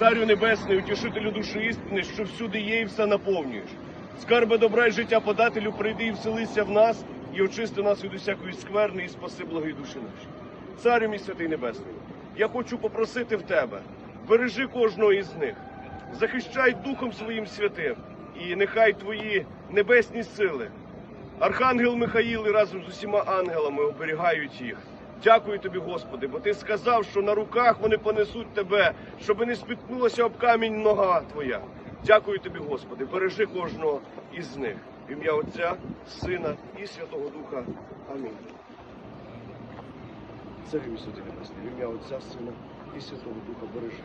Царю Небесний, утішителю душі істини, що всюди є і все наповнюєш. Скарби добра й життя подателю, прийди і вселися в нас, і очисти нас від усякої скверни, і спаси благої душі наші. Царю мій святий Небесний, я хочу попросити в тебе, бережи кожного із них, захищай Духом своїм святим, і нехай твої небесні сили, Архангел Михаїл і разом з усіма ангелами оберігають їх. Дякую тобі, Господи, бо ти сказав, що на руках вони понесуть тебе, щоби не спіткнулася об камінь нога твоя. Дякую тобі, Господи, бережи кожного із них. В ім'я Отця, Сина і Святого Духа. Амінь. Мій святий Небесний, в ім'я Отця, Сина і Святого Духа бережи.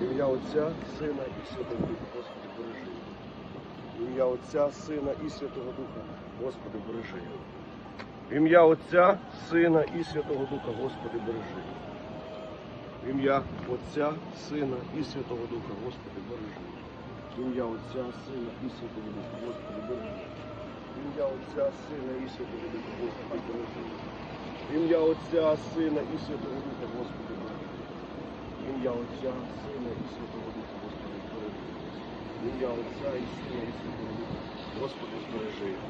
В ім'я Отця, Сина і Святого Духа, Господи, бережи. В ім'я Отця, Сина і Святого Духа, Господи, бережи. В ім'я Отця, Сина і Святого Духа, Господи, бережи. В ім'я Отця, Сина і Святого Духа, Господи, бережи. В ім'я Отця, Сина і Святого Духа, Господи, бережи. В ім'я Отця, Сина і Святого Духа, Господи, бережи. В ім'я Отця, Сина і Святого Духа, Господи, бережи. В ім'я Отця, Сина і Святого Духа, Господи, збережи. В ім'я Отця і Сина і Святого Духа, Господи, збережи.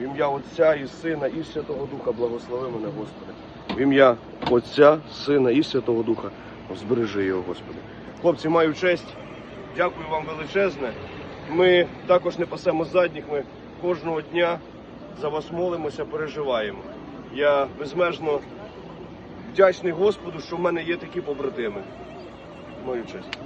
В ім'я Отця і Сина і Святого Духа, благослови мене, Господи. В ім'я Отця, Сина і Святого Духа, збережи його, Господи. Хлопці, маю честь. Дякую вам величезне. Ми також не пасемо задніх, ми кожного дня за вас молимося, переживаємо. Я безмежно вдячний Господу, що в мене є такі побратими. Мою честь.